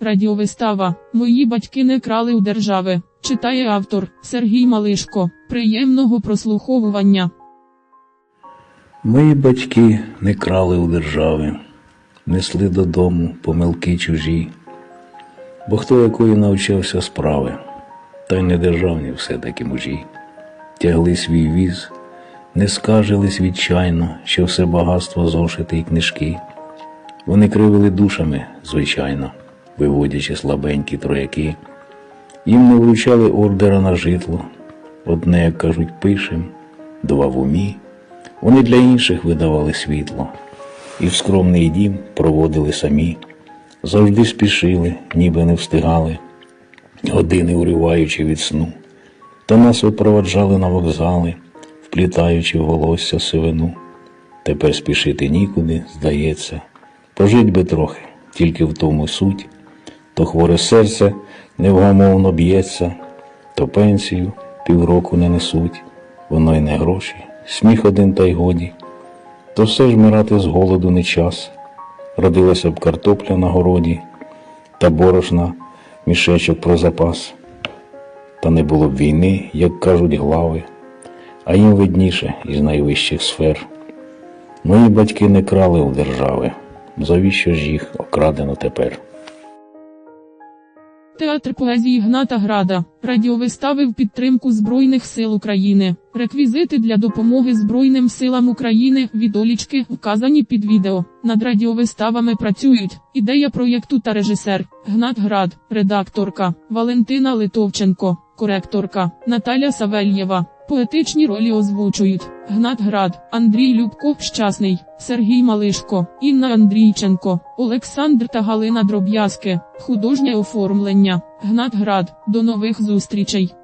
Радіовистава Мої батьки не крали у держави. Читає автор Сергій Малишко. Приємного прослуховування. Мої батьки не крали у держави, несли додому помилки чужі, бо хто якої навчався справи, та й не державні все-таки мужі. Тягли свій віз, не скажились відчайно, що все багатство зошити й книжки. Вони кривили душами, звичайно, виводячи слабенькі трояки. Їм не вручали ордера на житло. Одне, як кажуть, пишем, два в умі. Вони для інших видавали світло, і в скромний дім проводили самі, завжди спішили, ніби не встигали, години уриваючи від сну, та нас випроваджали на вокзали, вплітаючи в волосся сивину. Тепер спішити нікуди, здається, пожить би трохи, тільки в тому суть, то хворе серце невгамовно б'ється, то пенсію півроку не несуть, воно й не гроші, сміх один та й годі. То все ж мирати з голоду не час. Родилася б картопля на городі, та борошна мішечок про запас. Та не було б війни, як кажуть глави, а їм видніше із найвищих сфер. Мої батьки не крали у держави, завіщо ж їх окрадено тепер. Театр поезії Гната Града. Радіовистави в підтримку Збройних сил України. Реквізити для допомоги Збройним силам України. Відолічки вказані під відео. Над радіовиставами працюють. Ідея проєкту та режисер Гнат Град, редакторка Валентина Литовченко, коректорка Наталя Савельєва. Поетичні ролі озвучують Гнат Град, Андрій Любко, Щасний, Сергій Малишко, Інна Андрійченко, Олександр та Галина Дроб'язки. Художнє оформлення. Гнат Град. До нових зустрічей.